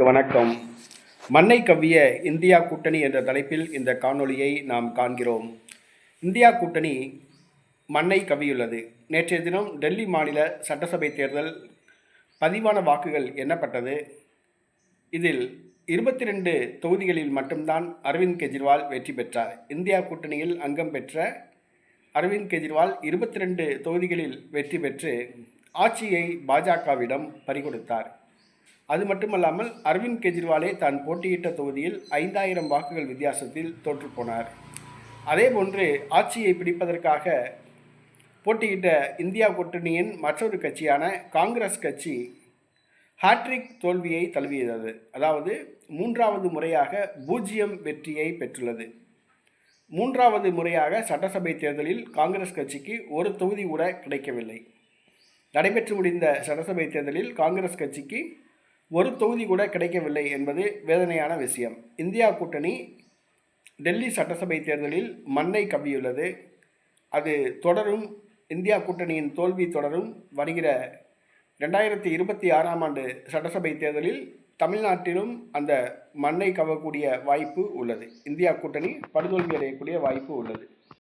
நண்பர்களுக்கு வணக்கம். மண்ணை கவ்விய இந்தியா கூட்டணி என்ற தலைப்பில் இந்த காணொளியை நாம் காண்கிறோம். இந்தியா கூட்டணி மண்ணை கவ்வியுள்ளது. நேற்றைய தினம் டெல்லி மாநில சட்டசபை தேர்தல் பதிவான வாக்குகள் எண்ணப்பட்டது. இதில் இருபத்தி ரெண்டு தொகுதிகளில் மட்டும்தான் அரவிந்த் கெஜ்ரிவால் வெற்றி பெற்றார். இந்தியா கூட்டணியில் அங்கம் பெற்ற அரவிந்த் கெஜ்ரிவால் இருபத்தி ரெண்டு தொகுதிகளில் வெற்றி பெற்று ஆட்சியை பாஜகவிடம் பறிகொடுத்தார். அது மட்டுமல்லாமல் அரவிந்த் கெஜ்ரிவாலே தான் போட்டியிட்ட தொகுதியில் ஐந்தாயிரம் வாக்குகள் வித்தியாசத்தில் தோற்றுப்போனார் அதேபோன்று ஆட்சியை பிடிப்பதற்காக போட்டியிட்ட இந்தியா கூட்டணியின் மற்றொரு கட்சியான காங்கிரஸ் கட்சி ஹாட்ரிக் தோல்வியை தழுவியது. அதாவது மூன்றாவது முறையாக பூஜ்ஜியம் வெற்றியை பெற்றுள்ளது. மூன்றாவது முறையாக சட்டசபை தேர்தலில் காங்கிரஸ் கட்சிக்கு ஒரு தொகுதி கூட கிடைக்கவில்லை. நடைபெற்று முடிந்த சட்டசபை தேர்தலில் காங்கிரஸ் கட்சிக்கு ஒரு தொகுதி கூட கிடைக்கவில்லை என்பது வேதனையான விஷயம். இந்தியா கூட்டணி டெல்லி சட்டசபை தேர்தலில் மண்ணை கவ்வியுள்ளது. அது தொடரும் இந்தியா கூட்டணியின் தோல்வி தொடரும். வருகிற ரெண்டாயிரத்தி இருபத்தி ஆறாம் ஆண்டு சட்டசபை தேர்தலில் தமிழ்நாட்டிலும் அந்த மண்ணை கவக்கூடிய வாய்ப்பு உள்ளது. இந்தியா கூட்டணி படுதோல்வி அடையக்கூடிய வாய்ப்பு உள்ளது.